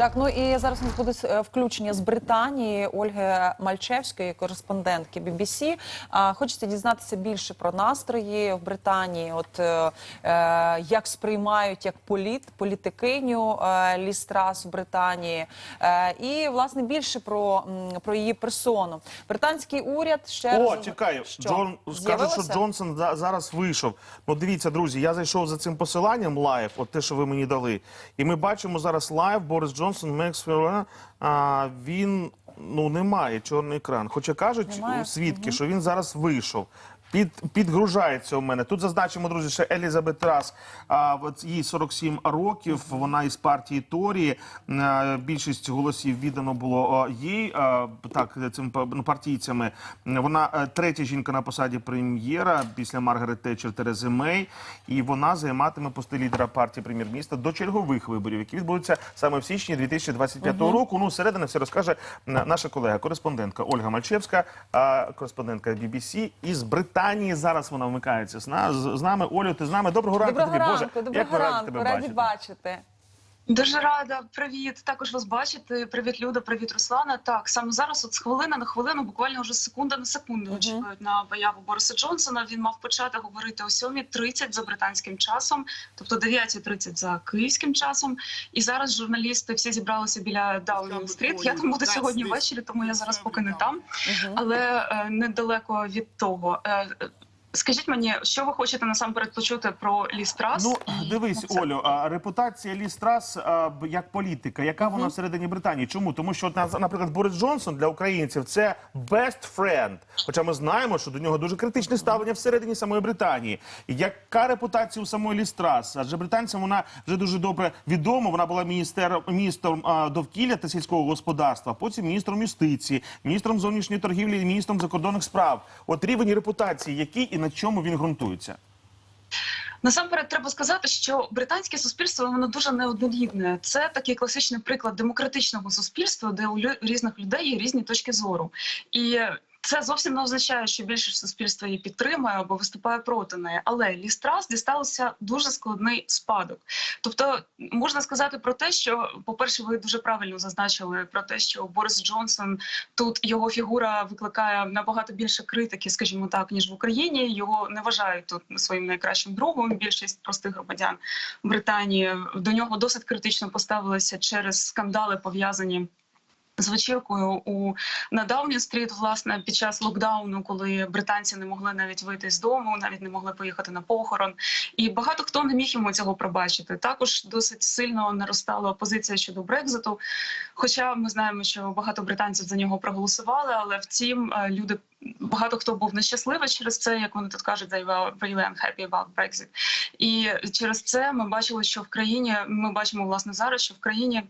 Так, ну і зараз у нас буде е, включення з Британії Ольги Мальчевської, кореспондентки BBC. А, Хочеться дізнатися більше про настрої в Британії. От е, е, як сприймають як політ, політикиню е, Лі в Британії, е, і власне більше про, про її персону. Британський уряд ще О, раз чекай, Що? Джон скаже, що Джонсон за- зараз вийшов. Ну дивіться, друзі, я зайшов за цим посиланням лайв, от те, що ви мені дали. І ми бачимо зараз лайв Борис Джонсон, Мексфер, а він ну не має чорний екран. Хоча кажуть Немає? свідки, що він зараз вийшов. Під, підгружається у мене. Тут зазначимо, друзі, що Елізабет Трас, а, от їй 47 років, вона із партії Торі. А, більшість голосів віддано було а, їй, а, так, цим ну, партійцями. Вона е, третя жінка на посаді прем'єра після Маргарет Тетчер Терези Мей. І вона займатиме пости лідера партії прем'єр-міністра до чергових виборів, які відбудуться саме в січні 2025 року. Ну, середина все розкаже наша колега, кореспондентка Ольга Мальчевська, а, кореспондентка BBC із Британії. Зараз вона вмикається з, нами. Олю, ти з нами? Доброго ранку Доброго тобі. ранку, Боже, як доброго раді ранку, тебе раді бачити. бачити. Дуже рада, привіт. Також вас бачити. Привіт, Люда, привіт, Руслана. Так, саме зараз, от з хвилини на хвилину, буквально вже секунда на секунду очікують на появу Бориса Джонсона. Він мав почати говорити о 7.30 за британським часом, тобто 9.30 за київським часом. І зараз журналісти всі зібралися біля Даунінг стріт. Я там буду сьогодні ввечері, тому я зараз поки не там, але е, недалеко від того. Е, Скажіть мені, що ви хочете насамперед почути про Ліс Трас? Ну, дивись, це- Олю, а, репутація Лі Страс а, б- як політика, яка вона всередині Британії? Чому? Тому що, на- наприклад, Борис Джонсон для українців це best friend. Хоча ми знаємо, що до нього дуже критичне ставлення всередині самої Британії. Яка репутація у самої Лі Страс? Адже британцям вона вже дуже добре відома. Вона була міністер, міністром а, довкілля та сільського господарства, потім міністром юстиції, міністром зовнішньої торгівлі і міністром закордонних справ. От рівень репутації, який і на чому він ґрунтується? Насамперед треба сказати, що британське суспільство воно дуже неоднорідне. Це такий класичний приклад демократичного суспільства, де у різних людей є різні точки зору. І це зовсім не означає, що більшість суспільства її підтримує або виступає проти неї. Але Лістрас дісталося дуже складний спадок. Тобто можна сказати про те, що, по-перше, ви дуже правильно зазначили про те, що Борис Джонсон тут його фігура викликає набагато більше критики, скажімо так, ніж в Україні. Його не вважають тут своїм найкращим другом. Більшість простих громадян Британії до нього досить критично поставилися через скандали пов'язані. З вечіркою у на Дауні стріт, власне, під час локдауну, коли британці не могли навіть вийти з дому, навіть не могли поїхати на похорон, і багато хто не міг йому цього пробачити. Також досить сильно наростала опозиція щодо Брекзиту. Хоча ми знаємо, що багато британців за нього проголосували, але втім, е, люди багато хто був нещасливий через це, як вони тут кажуть, they were really unhappy about Brexit. І через це ми бачили, що в країні ми бачимо власне зараз, що в країні.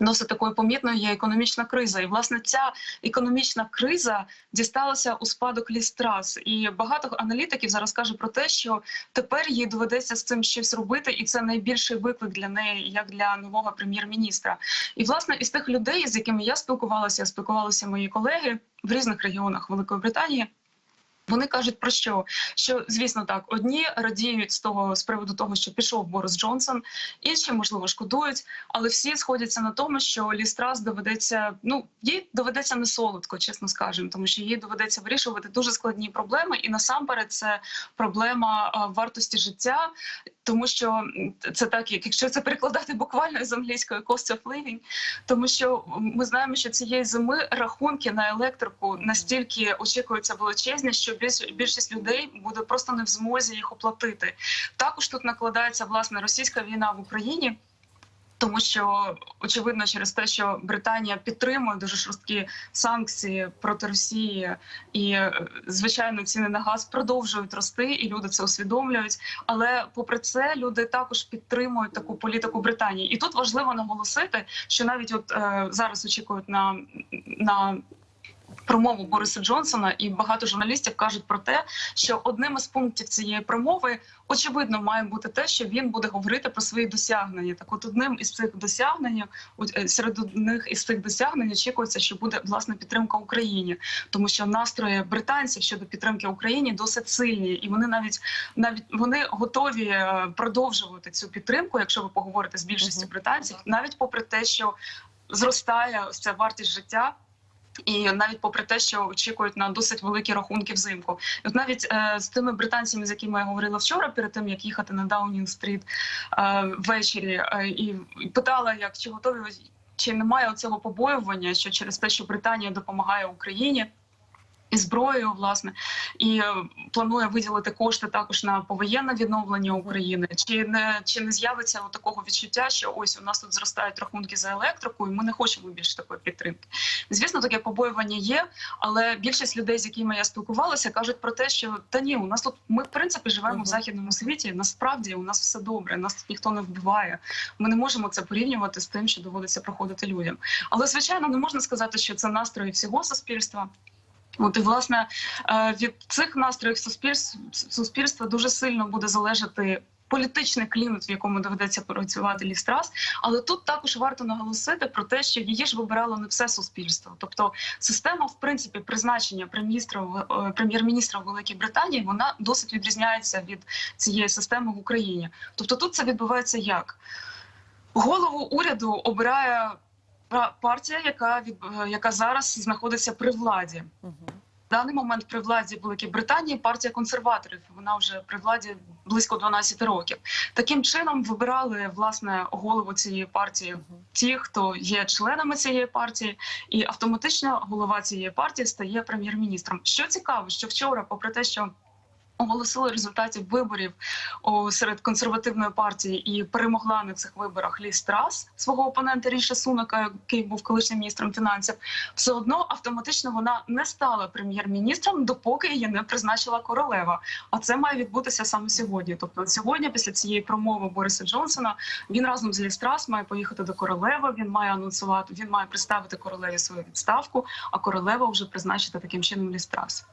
Досить такою помітною є економічна криза, і власне ця економічна криза дісталася у спадок лістрас. І багато аналітиків зараз каже про те, що тепер їй доведеться з цим щось робити, і це найбільший виклик для неї, як для нового прем'єр-міністра. І власне із тих людей, з якими я спілкувалася, спілкувалися мої колеги в різних регіонах Великої Британії. Вони кажуть про що? Що звісно так, одні радіють з того з приводу того, що пішов Борис Джонсон, інші можливо шкодують, але всі сходяться на тому, що Лістрас доведеться. Ну їй доведеться не солодко, чесно скажемо, тому що їй доведеться вирішувати дуже складні проблеми, і насамперед це проблема вартості життя, тому що це так, як якщо це перекладати буквально з англійської cost of living, тому що ми знаємо, що цієї зими рахунки на електрику настільки очікуються величезні, що більш, більшість людей буде просто не в змозі їх оплатити. Також тут накладається власне російська війна в Україні. Тому що очевидно, через те, що Британія підтримує дуже жорсткі санкції проти Росії, і е, звичайно ціни на газ продовжують рости, і люди це усвідомлюють. Але попри це, люди також підтримують таку політику Британії. І тут важливо наголосити, що навіть от е, зараз очікують на, на промову Бориса Джонсона, і багато журналістів кажуть про те, що одним із пунктів цієї промови очевидно має бути те, що він буде говорити про свої досягнення. Так, от одним із цих досягнень, е, серед одних із цих досягнень очікується, що буде власне підтримка Україні, тому що настрої британців щодо підтримки Україні досить сильні, і вони навіть навіть вони готові е, продовжувати цю підтримку, якщо ви поговорите з більшістю британців, навіть попри те, що зростає ось ця вартість життя. І навіть попри те, що очікують на досить великі рахунки взимку, і от навіть е, з тими британцями, з якими я говорила вчора, перед тим як їхати на Даунінг-стріт е, ввечері, е, і, питала, як чи готові чи немає цього побоювання, що через те, що Британія допомагає Україні. І зброєю, власне, і е, планує виділити кошти також на повоєнне відновлення України. Чи не чи не з'явиться такого відчуття, що ось у нас тут зростають рахунки за електрику, і ми не хочемо більше такої підтримки? Звісно, таке побоювання є, але більшість людей, з якими я спілкувалася, кажуть про те, що та ні, у нас тут ми в принципі живемо Мгм. в західному світі. Насправді у нас все добре, нас тут ніхто не вбиває. Ми не можемо це порівнювати з тим, що доводиться проходити людям. Але звичайно, не можна сказати, що це настрої всього суспільства. От і власне е, від цих настроїв суспільств суспільства дуже сильно буде залежати. Політичний клімат, в якому доведеться працювати Лістрас, але тут також варто наголосити про те, що її ж вибирало не все суспільство. Тобто система, в принципі, призначення е, прем'єр-міністра в Великій Британії вона досить відрізняється від цієї системи в Україні. Тобто, тут це відбувається як голову уряду обирає партія, яка від е, яка зараз знаходиться при владі. В даний момент при владі Великій Британії партія консерваторів. Вона вже при владі близько 12 років. Таким чином вибирали власне голову цієї партії ті, хто є членами цієї партії, і автоматично голова цієї партії стає прем'єр-міністром. Що цікаво, що вчора, попри те, що Оголосили результатів виборів серед консервативної партії і перемогла на цих виборах Лі Страс свого опонента Ріша Сунака, який був колишнім міністром фінансів. Все одно автоматично вона не стала прем'єр-міністром, допоки її не призначила королева. А це має відбутися саме сьогодні. Тобто, сьогодні, після цієї промови Бориса Джонсона, він разом з Лі Страс має поїхати до королеви. Він має анонсувати, він має представити королеві свою відставку. А королева вже призначити таким чином Лі Страс.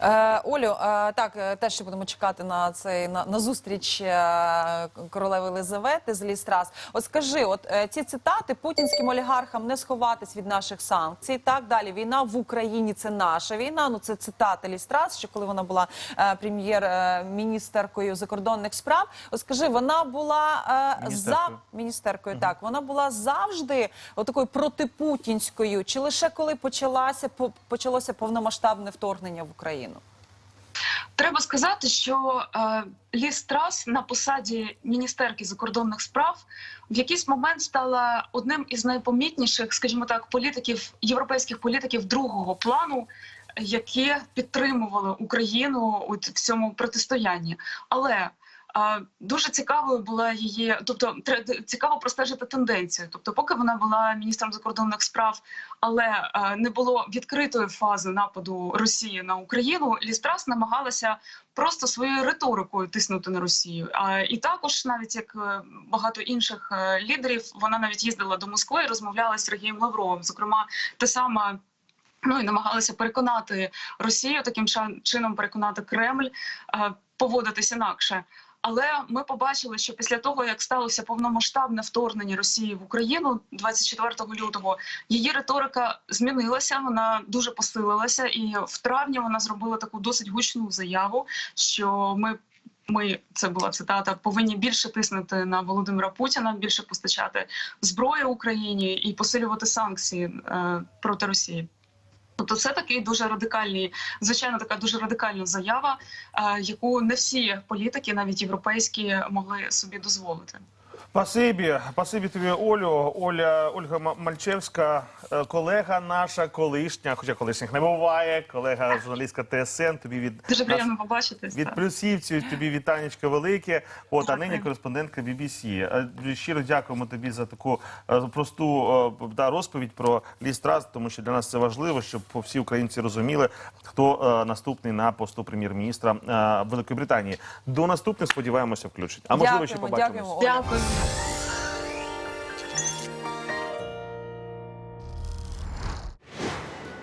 Е, Олю, е, так е, теж ще будемо чекати на цей на, на зустріч е, королеви Елизавети з Лістрас. От скажи, от е, ці цитати путінським олігархам не сховатись від наших санкцій. Так далі. Війна в Україні це наша війна. Ну це цитати Лістрас, що коли вона була е, прем'єр-міністеркою закордонних справ. От скажи, вона була е, за Міністеркою. міністеркою. Так вона була завжди отакою протипутінською, чи лише коли почалася по- почалося повномасштабне вторгнення в Україну? Треба сказати, що е, Ліс Трас на посаді міністерки закордонних справ в якийсь момент стала одним із найпомітніших, скажімо так, політиків європейських політиків другого плану, які підтримували Україну в цьому протистоянні. Але Дуже цікавою була її, тобто цікаво простежити тенденцію. Тобто, поки вона була міністром закордонних справ, але е, не було відкритої фази нападу Росії на Україну. Лістрас намагалася просто своєю риторикою тиснути на Росію. І також, навіть як е, багато інших е, лідерів, вона навіть їздила до Москви і розмовляла з Сергієм Лавровим. Зокрема, те саме. Ну і намагалася переконати Росію таким чином, переконати Кремль поводитись інакше. Але ми побачили, що після того, як сталося повномасштабне вторгнення Росії в Україну 24 лютого, її риторика змінилася. Вона дуже посилилася, і в травні вона зробила таку досить гучну заяву, що ми. Ми це була цитата, повинні більше тиснути на Володимира Путіна, більше постачати зброї Україні і посилювати санкції е, проти Росії. Тобто, це такий дуже радикальний, звичайно, така дуже радикальна заява, е, яку не всі політики, навіть європейські, могли собі дозволити. Спасибі, спасибі тобі, Олю. Оля Ольга Ма- Мальчевська, е, колега наша, колишня, хоча колишніх не буває, колега журналістка ТСН. Тобі від Дуже нас- приємно побачитись. від плюсівців. Тобі вітанечка велике. От а нині кореспондентка BBC. Е, Щиро дякуємо тобі за таку е, просту да, розповідь про лістрас, тому що для нас це важливо, щоб всі українці розуміли, хто наступний на посту прем'єр-міністра Великої Британії. До наступних сподіваємося, включить. А можливо, ще Дякуємо, побачимось. дякуємо, Дякую.